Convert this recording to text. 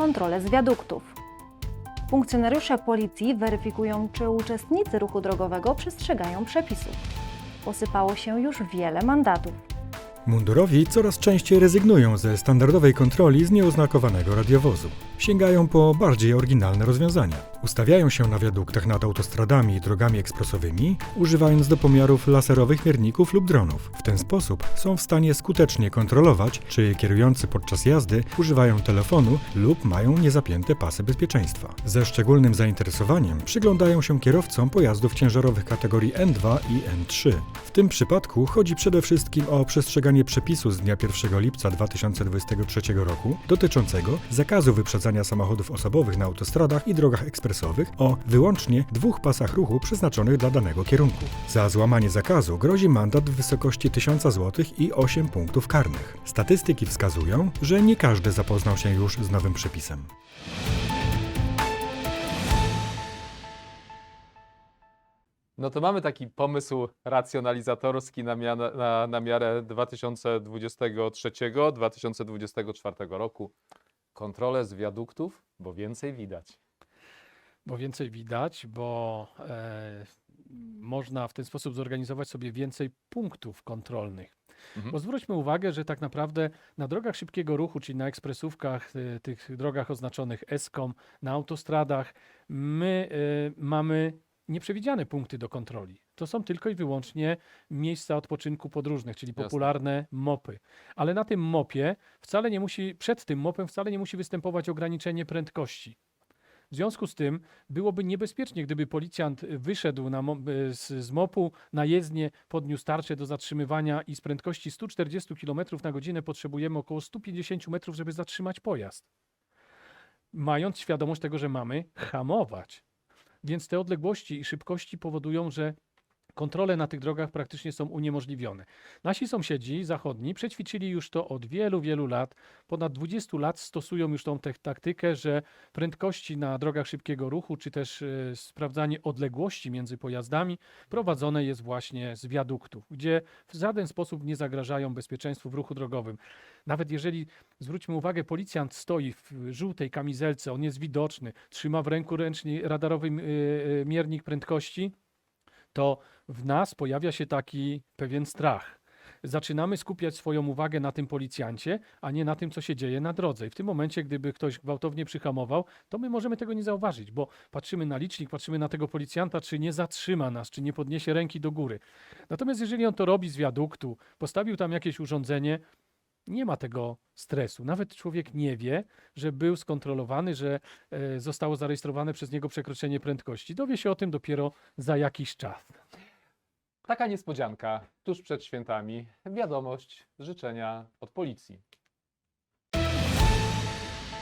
kontrolę z wiaduktów. Funkcjonariusze policji weryfikują, czy uczestnicy ruchu drogowego przestrzegają przepisów. Posypało się już wiele mandatów. Mundurowi coraz częściej rezygnują ze standardowej kontroli z nieoznakowanego radiowozu. Sięgają po bardziej oryginalne rozwiązania. Ustawiają się na wiaduktach nad autostradami i drogami ekspresowymi, używając do pomiarów laserowych mierników lub dronów. W ten sposób są w stanie skutecznie kontrolować, czy kierujący podczas jazdy używają telefonu lub mają niezapięte pasy bezpieczeństwa. Ze szczególnym zainteresowaniem przyglądają się kierowcom pojazdów ciężarowych kategorii N2 i N3. W tym przypadku chodzi przede wszystkim o przestrzeganie przepisu z dnia 1 lipca 2023 roku dotyczącego zakazu wyprzedzania samochodów osobowych na autostradach i drogach ekspresowych o wyłącznie dwóch pasach ruchu przeznaczonych dla danego kierunku. Za złamanie zakazu grozi mandat w wysokości 1000 zł i 8 punktów karnych. Statystyki wskazują, że nie każdy zapoznał się już z nowym przepisem. No to mamy taki pomysł racjonalizatorski na, mianę, na, na miarę 2023-2024 roku. Kontrolę z wiaduktów, bo więcej widać. Bo więcej widać, bo e, można w ten sposób zorganizować sobie więcej punktów kontrolnych. Mhm. Bo zwróćmy uwagę, że tak naprawdę na drogach szybkiego ruchu, czyli na ekspresówkach, e, tych drogach oznaczonych ESKOM, na autostradach, my e, mamy nieprzewidziane punkty do kontroli. To są tylko i wyłącznie miejsca odpoczynku podróżnych, czyli Jasne. popularne mopy. Ale na tym mopie wcale nie musi, przed tym mopem wcale nie musi występować ograniczenie prędkości. W związku z tym byłoby niebezpiecznie, gdyby policjant wyszedł na, z, z mopu na jezdnię, podniósł tarczę do zatrzymywania i z prędkości 140 km na godzinę potrzebujemy około 150 metrów, żeby zatrzymać pojazd. Mając świadomość tego, że mamy hamować. Więc te odległości i szybkości powodują, że kontrole na tych drogach praktycznie są uniemożliwione. Nasi sąsiedzi zachodni przećwiczyli już to od wielu, wielu lat. Ponad 20 lat stosują już tą taktykę, że prędkości na drogach szybkiego ruchu, czy też e, sprawdzanie odległości między pojazdami prowadzone jest właśnie z wiaduktów, gdzie w żaden sposób nie zagrażają bezpieczeństwu w ruchu drogowym. Nawet jeżeli, zwróćmy uwagę, policjant stoi w żółtej kamizelce, on jest widoczny, trzyma w ręku ręczny radarowy y, y, miernik prędkości, to w nas pojawia się taki pewien strach. Zaczynamy skupiać swoją uwagę na tym policjancie, a nie na tym, co się dzieje na drodze. I w tym momencie, gdyby ktoś gwałtownie przyhamował, to my możemy tego nie zauważyć, bo patrzymy na licznik, patrzymy na tego policjanta, czy nie zatrzyma nas, czy nie podniesie ręki do góry. Natomiast jeżeli on to robi z wiaduktu, postawił tam jakieś urządzenie, nie ma tego stresu. Nawet człowiek nie wie, że był skontrolowany, że e, zostało zarejestrowane przez niego przekroczenie prędkości. Dowie się o tym dopiero za jakiś czas. Taka niespodzianka tuż przed świętami. Wiadomość, życzenia od policji.